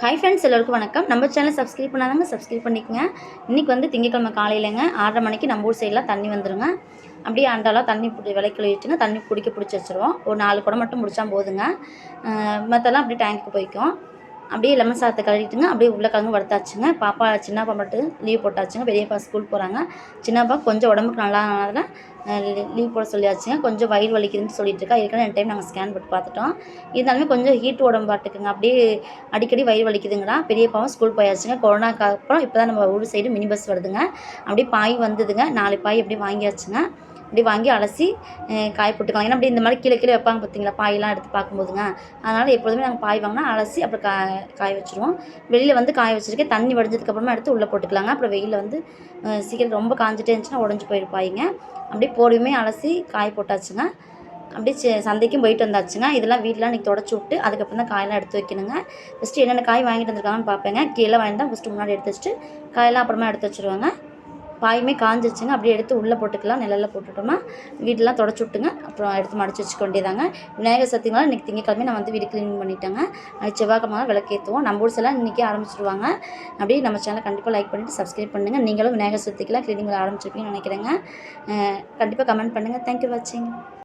Hi friends எல்லோருக்கும் வணக்கம். நம்ம சேனல் சப்ஸ்கிரைப் பண்ணாதாங்க சப்ஸ்கிரைப் பண்ணிக்கோங்க. இன்றைக்கி வந்து திங்கக்கிழமை காலையிலங்க. ஆறரை மணிக்கு நம்ம ஊர் சைடெலாம் தண்ணி வந்துடுங்க அப்படியே அண்டாலாம் தண்ணி பிடி விலைக்கு கழுவிட்டுங்க தண்ணி பிடிக்க பிடிச்சி வச்சுருவோம். ஒரு நாலு குடம் மட்டும் முடிச்சா போதுங்க. மற்றெல்லாம் அப்படியே டேங்க்கு போய்க்கும். அப்படியே லெமன் சாதத்தை கழுவிட்டுங்க. அப்படியே உருளைக்கிழங்கு வறுத்தாச்சுங்க. பாப்பா சின்னப்பா மட்டும் லீவ் போட்டாச்சுங்க. பெரியப்பா ஸ்கூல் போகிறாங்க சின்னப்பா கொஞ்சம் உடம்புக்கு நல்லா ஆனதில் லீவ் போட சொல்லியாச்சுங்க. கொஞ்சம் வயிறு வலிக்குதுன்னு சொல்லிட்டு இருக்கா. ஏற்கனவே ரெண்டு டைம் நாங்கள் ஸ்கேன் போட்டு பார்த்துட்டோம். இருந்தாலுமே கொஞ்சம் ஹீட் உடம்பு பாட்டுக்குங்க. அப்படியே அடிக்கடி வயிறு வலிக்குதுங்களா? பெரியப்பாவும் ஸ்கூல் போயாச்சுங்க. கொரோனாக்கு அப்புறம் இப்போ தான் நம்ம ஊர் சைடு மினி பஸ் வருதுங்க. அப்படியே பாய் வந்ததுங்க. நாலு பாய் அப்படியே வாங்கியாச்சுங்க. இப்படி வாங்கி அலசி காய போட்டுக்கலாம். ஏன்னா அப்படி இந்த மாதிரி கீழே கீழே வைப்பாங்க பார்த்தீங்களா பாயெல்லாம் எடுத்து பார்க்கும்போதுங்க. அதனால் எப்பொழுதுமே நாங்கள் பாய் வாங்கினா அலசி அப்புறம் கா காய வச்சுருவோம். வெளியில் வந்து காய வச்சுருக்கேன். தண்ணி வடிஞ்சதுக்கப்புறமா எடுத்து உள்ளே போட்டுக்கலாங்க. அப்புறம் வெயிலில் வந்து சீக்கிரம் ரொம்ப காஞ்சிட்டே இருந்துச்சுன்னா உடஞ்சி போயிருப்பாங்க அப்படியே போடுமே அலசி காய போட்டாச்சுங்க. அப்படியே சந்தைக்கும் போயிட்டு வந்தாச்சுங்க. இதெல்லாம் வீட்டில் இன்றைக்கி தொடச்சி விட்டு அதுக்கப்புறம் தான் காயெல்லாம் எடுத்து வைக்கணுங்க. ஃபஸ்ட்டு என்னென்ன காய் வாங்கிட்டு வந்திருக்காங்கன்னு பார்ப்பேங்க. கீழே வாங்கி தான் ஃபஸ்ட்டு முன்னாடி எடுத்து வச்சுட்டு காயெல்லாம் அப்புறமா எடுத்து வச்சுருவாங்க. பாயுமே காஞ்சிருச்சுங்க அப்படியே எடுத்து உள்ளே போட்டுக்கலாம் நிழல்ல போட்டுட்டோமா வீடெல்லாம் தொடச்சி விட்டுங்க அப்புறம் எடுத்து மடிச்சு வச்சுக்க வேண்டியதாங்க. விநாயகர் சக்திங்களாம் இன்றைக்கி திங்கக்கிழமை நான் வந்து வீடு க்ளீன் பண்ணிட்டேங்க. அது செவ்வாய்க்கிழமை விளக்கேற்றுவோம். நம்ம ஊர் செல்லாம் இன்றைக்கி ஆரம்பிச்சிருவாங்க. அப்படியே நம்ம சேனலை கண்டிப்பாக லைக் பண்ணிவிட்டு சப்ஸ்கிரைப் பண்ணுங்கள் நீங்களும் விநாயகர் சதுர்த்திக்கெல்லாம் க்ளீனிங் ஆரம்பிச்சிருப்பீங்கன்னு நினைக்கிறேங்க. கண்டிப்பாக கமெண்ட் பண்ணுங்கள் தேங்க்யூ வாட்சிங்